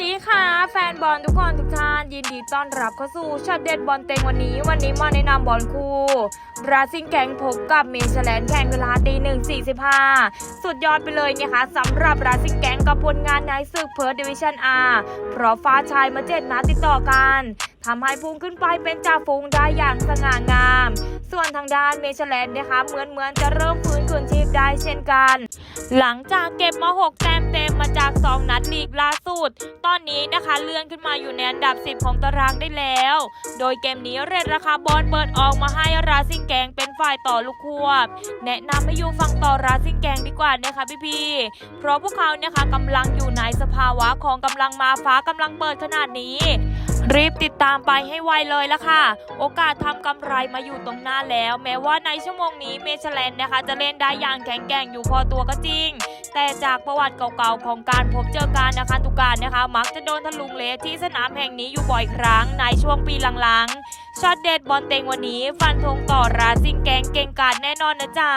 ดีค่ะ แฟนบอลทุกคนทุกท่าน ยินดีต้อนรับเข้าสู่ช็อตเด็ดบอลเต็งวันนี้ วันนี้มาแนะนำบอลคู่บราซิงแกงพบกับเมเชแลนแข่งเวลาตีหนึ่งสี่สิบห้าสุดยอดไปเลยเนี่ยค่ะสำหรับบราซิงแกงกับผลงานในศึกเพิร์ดดิวิชั่นอาร์เพราะฟ้าชายมาเจ็ดนัดติดต่อกันทำให้พุ่งขึ้นไปเป็นจ่าฝูงได้อย่างสง่างาม ส่วนทางด้านเมเชแลนนะคะเหมือนเหมือนจะเริ่มฟื้นคืนชีพได้เช่นกัน หลังจากเก็บมา6แต้มเต็มมาจาก 2 นัดลีกล่าสุด ตอนนี้นะคะเลื่อนขึ้นมาอยู่ในอันดับ10ของตารางได้แล้ว โดยเกมนี้เรทราคาบอลเปิดออกมาให้ราซิงแกงเป็นฝ่ายต่อลูกควบ แนะนำให้อยู่ฝั่งต่อราซิงแกงดีกว่านะคะพี่ๆเพราะพวกเขาเนี่ยค่ะกำลังอยู่ในสภาวะของกำลังมาฟ้ากำลังเปิดขนาดนี้ รีบติดตามไปให้ไวเลยละค่ะ โอกาสทำกำไรมาอยู่ตรงหน้าแล้ว แม้ว่าในชั่วโมงนี้เมเชลแลนนะคะ จะเล่นได้อย่างแข็งแกร่งอยู่พอตัวก็จริง แต่จากประวัติเก่าๆของการพบเจอการนะคะทุกการนะคะ มักจะโดนทะลุงเละที่สนามแห่งนี้อยู่บ่อยครั้งในช่วงปีหลังๆช็อตเด็ดบอลเต็งวันนี้ ฟันธงต่อราซิงแกงเก่งกาจแน่นอนนะจ๊ะ